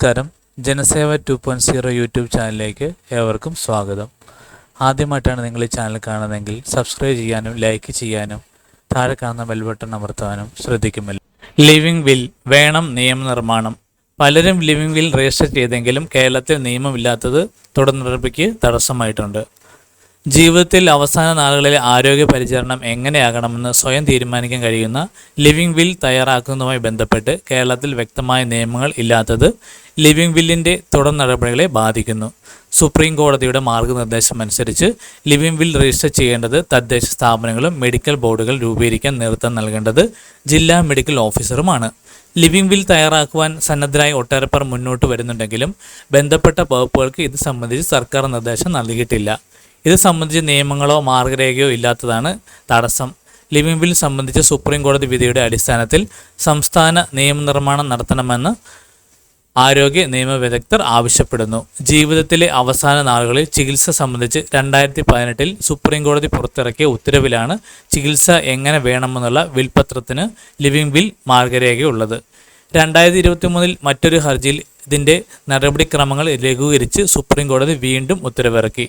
നമസ്കാരം. Janaseva two point zero YouTube ചാനലിലേക്ക് ഏവർക്കും സ്വാഗതം. ആദ്യമായിട്ടാണ് നിങ്ങൾ ഈ ചാനൽ കാണുന്നതെങ്കിൽ സബ്സ്ക്രൈബ് ചെയ്യാനും ലൈക്ക് ചെയ്യാനും താഴെ കാണുന്ന ബെൽ ബട്ടൺ അമർത്താനും ശ്രദ്ധിക്കുമല്ലോ. ലിവിംഗ് വിൽ വേണം നിയമനിർമ്മാണം പലരും ലിവിംഗ് വിൽ രജിസ്റ്റർ ചെയ്തെങ്കിലും കേരളത്തിൽ നിയമമില്ലാത്തത് തുടർ നടപടിക്ക് തടസ്സമായിട്ടുണ്ട്. ജീവിതത്തിൽ അവസാന നാളുകളിലെ ആരോഗ്യ പരിചരണം എങ്ങനെയാകണമെന്ന് സ്വയം തീരുമാനിക്കാൻ കഴിയുന്ന ലിവിംഗ് വിൽ തയ്യാറാക്കുന്നതുമായി ബന്ധപ്പെട്ട് കേരളത്തിൽ വ്യക്തമായ നിയമങ്ങൾ ഇല്ലാത്തത് ലിവിംഗ് വില്ലിന്റെ തുടർ നടപടികളെ ബാധിക്കുന്നു. സുപ്രീം കോടതിയുടെ മാർഗനിർദ്ദേശം അനുസരിച്ച് ലിവിംഗ് വിൽ രജിസ്റ്റർ ചെയ്യേണ്ടത് തദ്ദേശ സ്ഥാപനങ്ങളും മെഡിക്കൽ ബോർഡുകൾ രൂപീകരിക്കാൻ നേതൃത്വം നൽകേണ്ടത് ജില്ലാ മെഡിക്കൽ ഓഫീസറുമാണ് ലിവിംഗ് വിൽ തയ്യാറാക്കുവാൻ സന്നദ്ധരായി ഒട്ടേറെ പേർ മുന്നോട്ട് വരുന്നുണ്ടെങ്കിലും ബന്ധപ്പെട്ട വകുപ്പുകൾക്ക് ഇത് സംബന്ധിച്ച് സർക്കാർ നിർദ്ദേശം നൽകിയിട്ടില്ല. ഇത് സംബന്ധിച്ച് നിയമങ്ങളോ മാർഗരേഖയോ ഇല്ലാത്തതാണ് തടസ്സം. ലിവിംഗ് ബിൽ സംബന്ധിച്ച് സുപ്രീം കോടതി വിധിയുടെ അടിസ്ഥാനത്തിൽ സംസ്ഥാന നിയമനിർമ്മാണം നടത്തണമെന്ന് ആരോഗ്യ നിയമ വിദഗ്ധർ ആവശ്യപ്പെടുന്നു. ജീവിതത്തിലെ അവസാന നാളുകളിൽ ചികിത്സ സംബന്ധിച്ച് രണ്ടായിരത്തി പതിനെട്ടിൽ സുപ്രീം കോടതി പുറത്തിറക്കിയ ഉത്തരവിലാണ് ചികിത്സ എങ്ങനെ വേണമെന്നുള്ള വിൽപത്രത്തിന് ലിവിംഗ് ബിൽ മാർഗരേഖയുള്ളത്. രണ്ടായിരത്തി ഇരുപത്തി മൂന്നിൽ മറ്റൊരു ഹർജിയിൽ ഇതിന്റെ നടപടിക്രമങ്ങൾ ലഘൂകരിച്ച് സുപ്രീം കോടതി വീണ്ടും ഉത്തരവിറക്കി.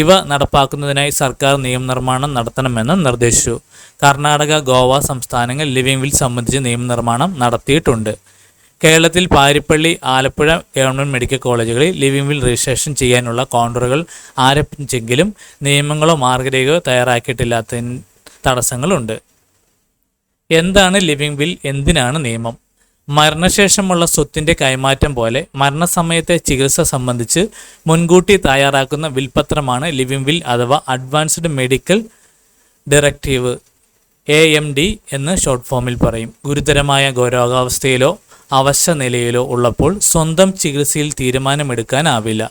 ഇവ നടപ്പാക്കുന്നതിനായി സർക്കാർ നിയമനിർമ്മാണം നടത്തണമെന്ന് നിർദ്ദേശിച്ചു. കർണാടക ഗോവ സംസ്ഥാനങ്ങൾ ലിവിംഗ് വിൽ സംബന്ധിച്ച് നിയമനിർമ്മാണം നടത്തിയിട്ടുണ്ട്. കേരളത്തിൽ പാരിപ്പള്ളി ആലപ്പുഴ ഗവൺമെന്റ് മെഡിക്കൽ കോളേജുകളിൽ ലിവിംഗ് വിൽ രജിസ്ട്രേഷൻ ചെയ്യാനുള്ള കൗണ്ടറുകൾ ആരംഭിച്ചെങ്കിലും നിയമങ്ങളോ മാർഗരേഖയോ തയ്യാറാക്കിയിട്ടില്ലാത്ത തടസ്സങ്ങളുണ്ട്. എന്താണ് ലിവിംഗ് വിൽ എന്തിനാണ് നിയമം? മരണശേഷമുള്ള സ്വത്തിന്റെ കൈമാറ്റം പോലെ മരണസമയത്തെ ചികിത്സ സംബന്ധിച്ച് മുൻകൂട്ടി തയ്യാറാക്കുന്ന വിൽപത്രമാണ് ലിവിംഗ് വിൽ അഥവാ advanced medical directive A M D എന്ന് ഷോർട്ട് ഫോമിൽ പറയും. ഗുരുതരമായ രോഗാവസ്ഥയിലോ അവശ നിലയിലോ ഉള്ളപ്പോൾ സ്വന്തം ചികിത്സയിൽ തീരുമാനമെടുക്കാനാവില്ല.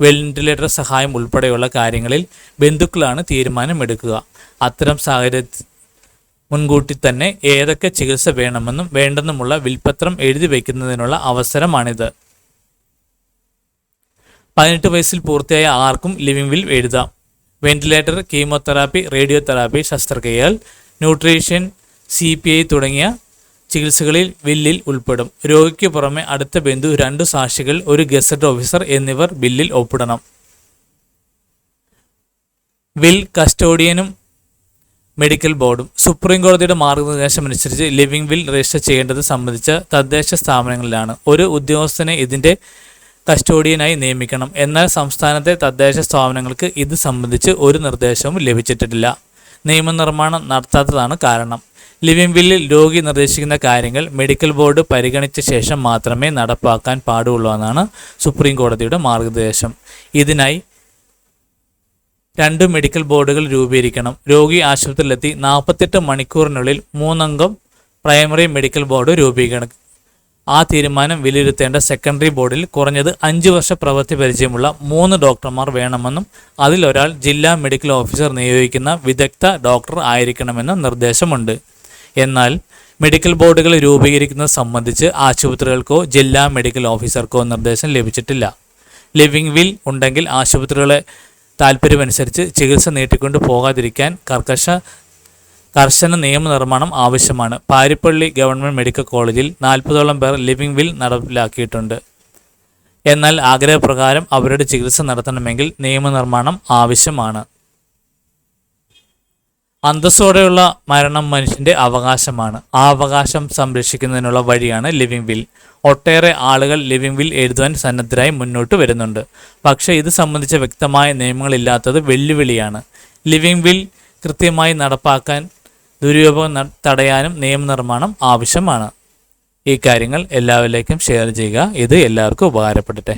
വെന്റിലേറ്റർ സഹായം ഉൾപ്പെടെയുള്ള കാര്യങ്ങളിൽ ബന്ധുക്കളാണ് തീരുമാനമെടുക്കുക. അത്തരം സാഹചര്യത്തിൽ മുൻകൂട്ടി തന്നെ ഏതൊക്കെ ചികിത്സ വേണമെന്നും വേണ്ടെന്നുമുള്ള വിൽപ്പത്രം എഴുതി വയ്ക്കുന്നതിനുള്ള അവസരമാണിത്. പതിനെട്ട് വയസ്സിൽ പൂർത്തിയായ ആർക്കും ലിവിംഗ് വിൽ എഴുതാം. വെന്റിലേറ്റർ കീമോതെറാപ്പി റേഡിയോതെറാപ്പി ശസ്ത്രക്രിയകൾ ന്യൂട്രീഷൻ സി പി ഐ തുടങ്ങിയ ചികിത്സകളിൽ ബില്ലിൽ ഉൾപ്പെടും. രോഗിക്ക് പുറമെ അടുത്ത ബന്ധു രണ്ട് സാക്ഷികൾ ഒരു ഗസറ്റ് ഓഫീസർ എന്നിവർ ബില്ലിൽ ഒപ്പിടണം. വിൽ കസ്റ്റോഡിയനും മെഡിക്കൽ ബോർഡും സുപ്രീം കോടതിയുടെ മാർഗനിർദ്ദേശം അനുസരിച്ച് ലിവിംഗ് വിൽ രജിസ്റ്റർ ചെയ്യേണ്ടത് സംബന്ധിച്ച തദ്ദേശ സ്ഥാപനങ്ങളിലാണ്. ഒരു ഉദ്യോഗസ്ഥനെ ഇതിന്റെ കസ്റ്റോഡിയനായി നിയമിക്കണം. എന്നാൽ സംസ്ഥാനത്തെ തദ്ദേശ സ്ഥാപനങ്ങൾക്ക് ഇത് സംബന്ധിച്ച് ഒരു നിർദ്ദേശവും ലഭിച്ചിട്ടില്ല. നിയമനിർമ്മാണം നടത്താത്തതാണ് കാരണം. ലിവിംഗ് വില്ലിൽ രോഗി നിർദ്ദേശിക്കുന്ന കാര്യങ്ങൾ മെഡിക്കൽ ബോർഡ് പരിഗണിച്ച ശേഷം മാത്രമേ നടപ്പാക്കാൻ പാടുള്ളൂ എന്നാണ് സുപ്രീം കോടതിയുടെ മാർഗനിർദ്ദേശം. ഇതിനായി രണ്ട് മെഡിക്കൽ ബോർഡുകൾ രൂപീകരിക്കണം. രോഗി ആശുപത്രിയിലെത്തി നാൽപ്പത്തെട്ട് മണിക്കൂറിനുള്ളിൽ മൂന്നംഗം പ്രൈമറി മെഡിക്കൽ ബോർഡ് രൂപീകരിക്കണം ആ തീരുമാനം വിലയിരുത്തേണ്ട സെക്കൻഡറി ബോർഡിൽ കുറഞ്ഞത് അഞ്ച് വർഷ പ്രവൃത്തി പരിചയമുള്ള മൂന്ന് ഡോക്ടർമാർ വേണമെന്നും അതിലൊരാൾ ജില്ലാ മെഡിക്കൽ ഓഫീസർ നിയോഗിക്കുന്ന വിദഗ്ധ ഡോക്ടർ ആയിരിക്കണമെന്നും നിർദ്ദേശമുണ്ട്. എന്നാൽ മെഡിക്കൽ ബോർഡുകൾ രൂപീകരിക്കുന്നത് സംബന്ധിച്ച് ആശുപത്രികൾക്കോ ജില്ലാ മെഡിക്കൽ ഓഫീസർക്കോ നിർദ്ദേശം ലഭിച്ചിട്ടില്ല. ലിവിംഗ് വിൽ ഉണ്ടെങ്കിൽ ആശുപത്രികളെ താല്പര്യമനുസരിച്ച് ചികിത്സ നീട്ടിക്കൊണ്ട് പോകാതിരിക്കാൻ കർക്കശ കർശന നിയമനിർമ്മാണം ആവശ്യമാണ്. പാരിപ്പള്ളി ഗവൺമെന്റ് മെഡിക്കൽ കോളേജിൽ നാൽപ്പതോളം പേർ ലിവിംഗ് വിൽ നടപ്പിലാക്കിയിട്ടുണ്ട്. എന്നാൽ ആഗ്രഹപ്രകാരം അവരുടെ ചികിത്സ നടത്തണമെങ്കിൽ നിയമനിർമ്മാണം ആവശ്യമാണ്. അന്തസ്സോടെയുള്ള മരണം മനുഷ്യന്റെ അവകാശമാണ്. ആ അവകാശം സംരക്ഷിക്കുന്നതിനുള്ള വഴിയാണ് ലിവിംഗ് വിൽ ഒട്ടേറെ ആളുകൾ ലിവിംഗ് വിൽ എഴുതുവാൻ സന്നദ്ധരായി മുന്നോട്ട് വരുന്നുണ്ട്. പക്ഷേ ഇത് സംബന്ധിച്ച വ്യക്തമായ നിയമങ്ങളില്ലാത്തത് വെല്ലുവിളിയാണ്. ലിവിംഗ് വിൽ കൃത്യമായി നടപ്പാക്കാൻ ദുരുപയോഗം തടയാനും നിയമനിർമ്മാണം ആവശ്യമാണ്. ഈ കാര്യങ്ങൾ എല്ലാവരിലേക്കും ഷെയർ ചെയ്യുക. ഇത് എല്ലാവർക്കും ഉപകാരപ്പെടട്ടെ.